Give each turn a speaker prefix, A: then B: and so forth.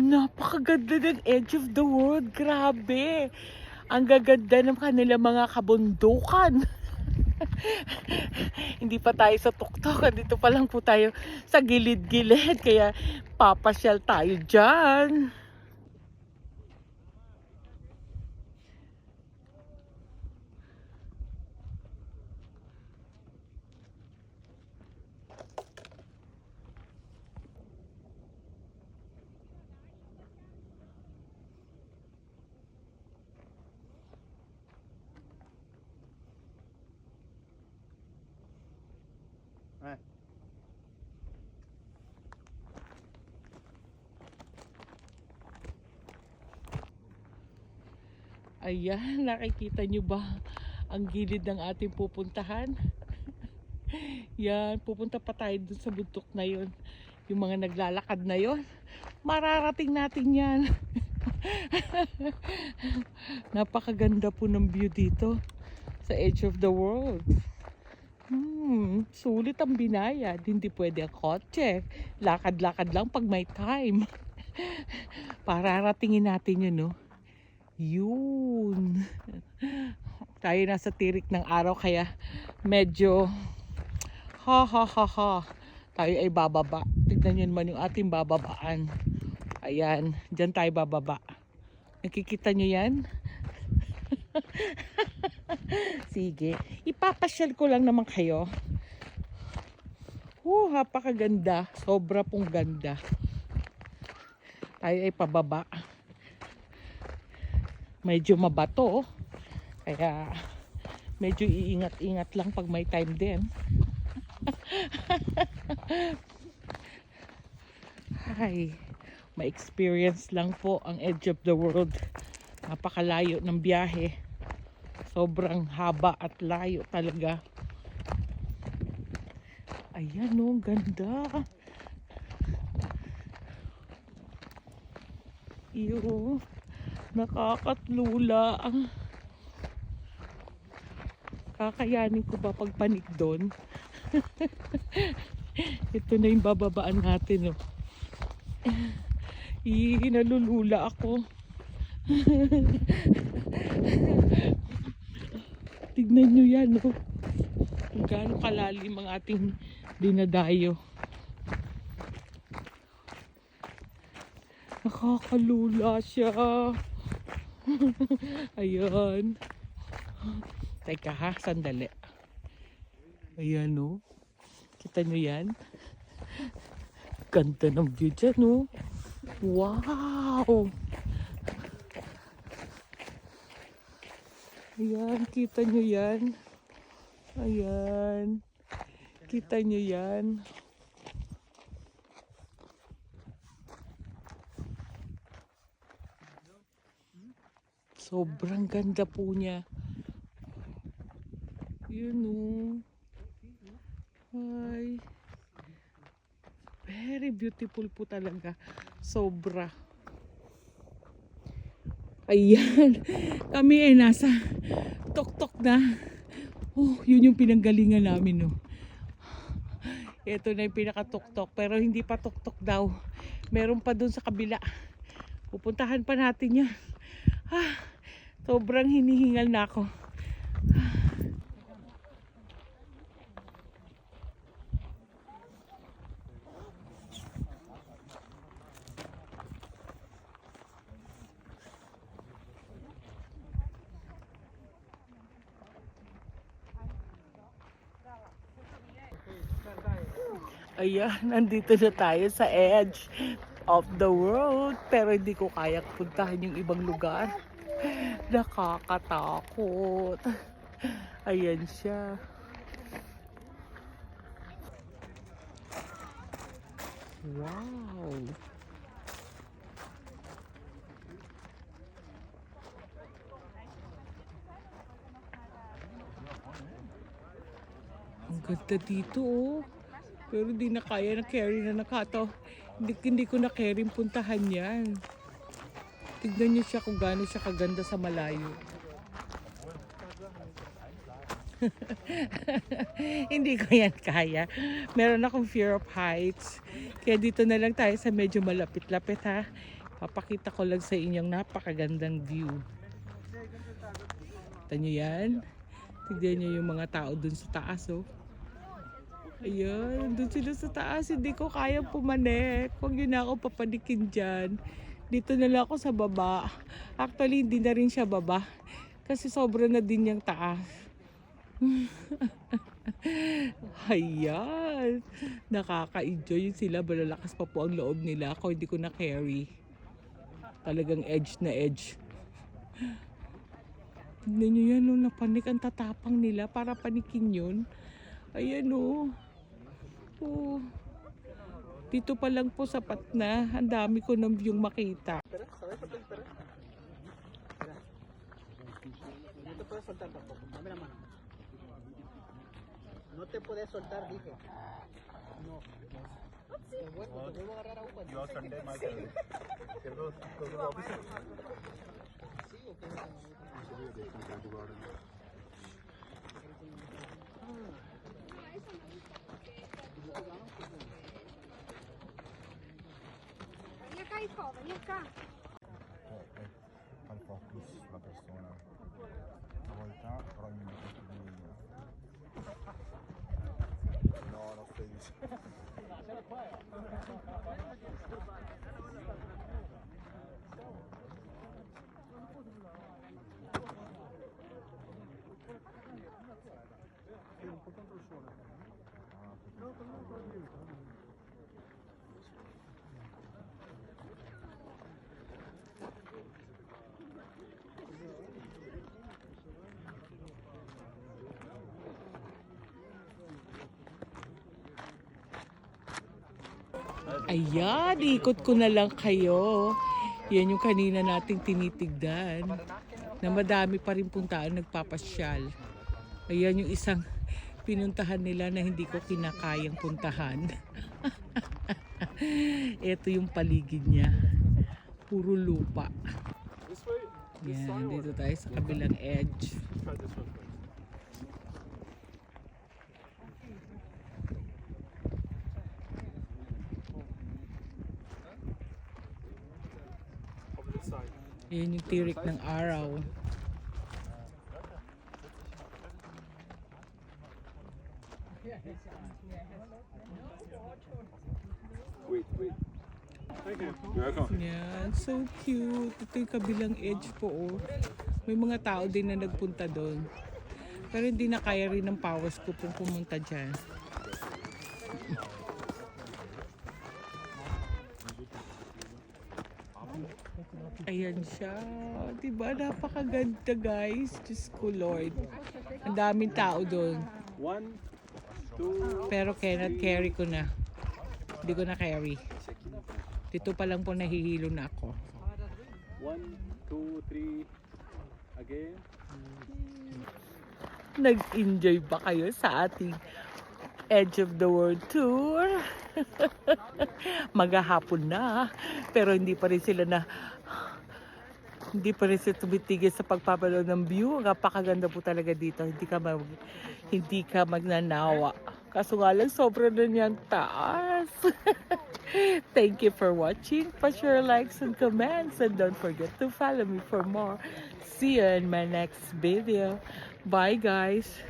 A: Napakaganda ng edge of the world. Grabe. Ang gaganda ng kanila mga kabundukan. Hindi pa tayo sa tuktok. Dito pa lang po tayo sa gilid-gilid. Kaya papasyal tayo dyan. Ayan, nakikita nyo ba ang gilid ng ating pupuntahan? Yan, pupunta pa tayo dun sa bundok na yon. Yung mga naglalakad na yon. Mararating natin yan. Napakaganda po ng view dito sa edge of the world. Hmm, sulit ang binayad. Hindi pwede ang kotse. Lakad-lakad lang pag may time. Pararatingin natin yun, no? Yun. Tayo nasa tirik ng araw kaya medyo ha ha ha ha. Tayo ay bababa. Tignan nyo naman yung ating bababaan. Ayan, dyan tayo bababa. Nakikita nyo yan? Sige, ipapasyal ko lang naman kayo. Oh, napakaganda. Sobra pong ganda. Tayo ay pababa medyo mabato. Kaya medyo iingat-ingat lang pag may time din. Hi, may experience lang po ang edge of the world. Napakalayo ng biyahe. Sobrang haba at layo talaga. Ayan oh, ang ganda. Iyo. Nakakatlula. Kakayanin ko ba pagpanik doon? Ito na yung bababaan natin. Oh. Ih, nalulula ako. Tignan nyo yan. Oh. Kung gaano kalalim ang ating dinadayo. Nakakalula siya. Ayan. Teka ha, sandali. Ayan o. Kita nyo yan? Ganda ng view dyan o. Wow! Ayan, kita nyo yan. Ayan. Kita nyo yan. Sobrang ganda po niya. Yun o. Hi. Very beautiful po talaga. Sobra. Ayan. Kami ay nasa tok-tok na. Oh, yun yung pinanggalingan namin, no. Ito na yung pinaka-tok-tok. Pero hindi pa tok-tok daw. Meron pa dun sa kabila. Pupuntahan pa natin yan. Ah, sobrang hinihingal na ako. Ayan, nandito na tayo sa edge of the world. Pero hindi ko kaya puntahan yung ibang lugar. Nakakatakot. Ayan siya. Wow. Ang ganda dito oh. Pero di na kaya na carry na nakato. Hindi, hindi ko na carry puntahan yan. Tignan niyo siya kung gaano siya kaganda sa malayo. hindi ko yan kaya. Meron akong fear of heights. Kaya dito na lang tayo sa medyo malapit-lapit ha. Papakita ko lang sa inyong napakagandang view. Kita nyo yan? Tignan nyo yung mga tao dun sa taas, oh. Ayan, dun sila sa taas. Hindi ko kaya pumanek. Huwag yun ako papanikin dyan. Dito na lang ako sa baba. Actually, hindi na rin siya baba. Kasi sobra na din yung taas. Ayan. Nakaka-enjoy sila. Malalakas pa po ang loob nila. Ako hindi ko na carry. Talagang edge na edge. Tignan nyo yan, no, napanik ang tatapang nila para panikin yun. Ayan, o. Oh. Dito pa lang po sapat na. Ang dami ko ng view makita.
B: No te puedes soltar tampoco. Dame la mano. No te puedes soltar, dije. No. Te vuelvo, a agarrar a Upa.
C: To the office.
B: Sí, o qué?
C: 我们你干。
A: Ayan, ikot ko na lang kayo. Yan yung kanina nating tinitigdan. Na madami pa rin puntaan nagpapasyal. Ayan yung isang pinuntahan nila na hindi ko kinakayang puntahan. Ito yung paligid niya. Puro lupa. Yan, dito tayo sa kabilang edge.
C: Side.
A: Yan yung tirik ng araw.
C: Wait, wait. Thank you.
A: Yan, so cute. Ito yung kabilang edge po. Oh. May mga tao din na nagpunta doon. Pero hindi na kaya rin ng pawas ko pong pumunta dyan. Ayan siya. Diba? Napakaganda guys. Diyos ko Lord. Ang daming tao doon.
C: One, two,
A: Pero cannot carry ko na. Hindi ko na carry. Dito pa lang po nahihilo na ako.
C: one, two, three. Again.
A: Nag-enjoy ba kayo sa ating Edge of the World Tour? Maghahapon na, pero hindi pa rin sila na hindi pa rin sila tumitigil sa pagpapanood ng view. Napakaganda po talaga dito. Hindi ka mag, hindi ka magnanawa. Kaso nga lang, sobrang na niyan taas. Thank you for watching. Pa-share likes and comments. And don't forget to follow me for more. See you in my next video. Bye guys.